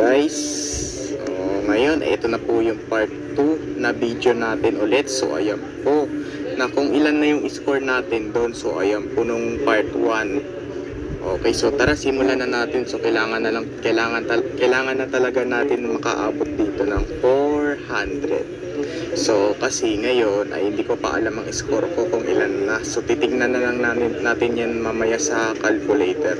guys. So, ngayon, ito na po yung part 2 na video natin ulit. So, ayan po. Na kung ilan na yung score natin doon. So, ayan po nung part 1. Okay, so tara simulan na natin. So, kailangan na lang, kailangan, kailangan na talaga natin makaabot dito ng 400. So, kasi ngayon ay hindi ko pa alam ang score ko kung ilan na. So, titignan na lang natin, natin yan mamaya sa calculator.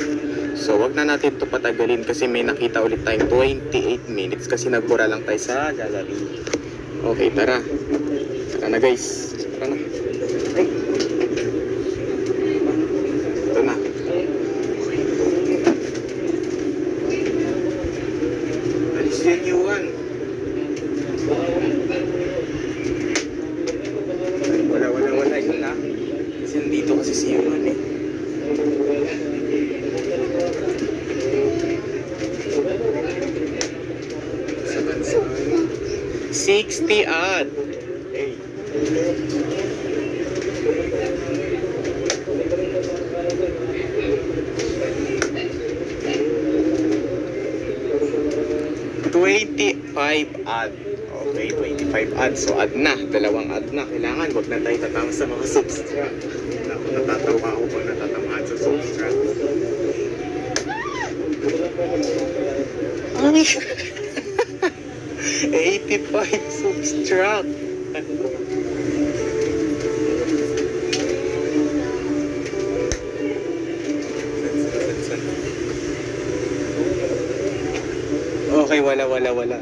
So, wag na natin to patagalin kasi may nakita ulit tayong 28 minutes kasi nagbura lang tayo sa gallery. Okay, tara. Tara na guys. Tara na. Ay. Ito na. Alis yan yung Ay, Wala, wala, wala. Yun na. Kasi nandito kasi si Yuan eh. Saban sa 60 odd. Twenty-five odd. Okay, 25 add. So add na. Dalawang add na. Kailangan. Huwag na tayo tatama sa mga substrat. Naku, natatawa ako pag natatamaan sa substrat. Ay! 85 substrat. Okay, wala, wala, wala.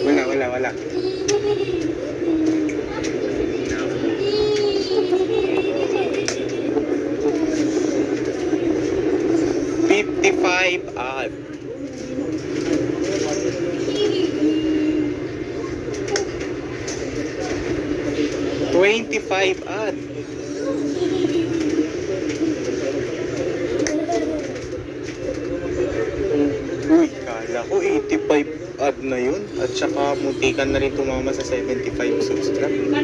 Wala, wala, wala. Fifty-five odd. Twenty-five odd. Uy, kala ko 85 odd na yun. At saka muntikan na rin tumama sa 75 subscribe.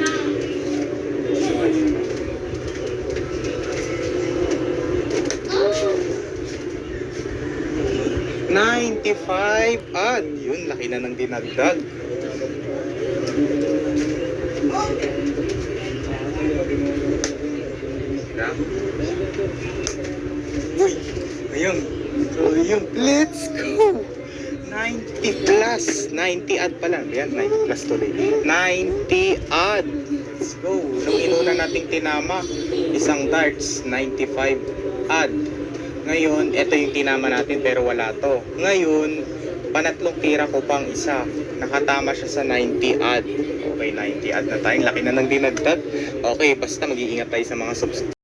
Ninety-five odd. Yun, laki na ng dinagdag. Na? Uy, ayun. So, yun. Let's go! 90 plus. 90 odd pa lang. Yan, 90 plus tuloy. 90 odd. Let's go. Nung inuna nating tinama, isang darts, 95 odd. Ngayon, ito yung tinama natin pero wala to. Ngayon, panatlong tira ko pang isa. Nakatama siya sa 90 odd. Okay, 90 odd na tayo. Laki na ng dinagdag. Okay, basta mag-iingat tayo sa mga subs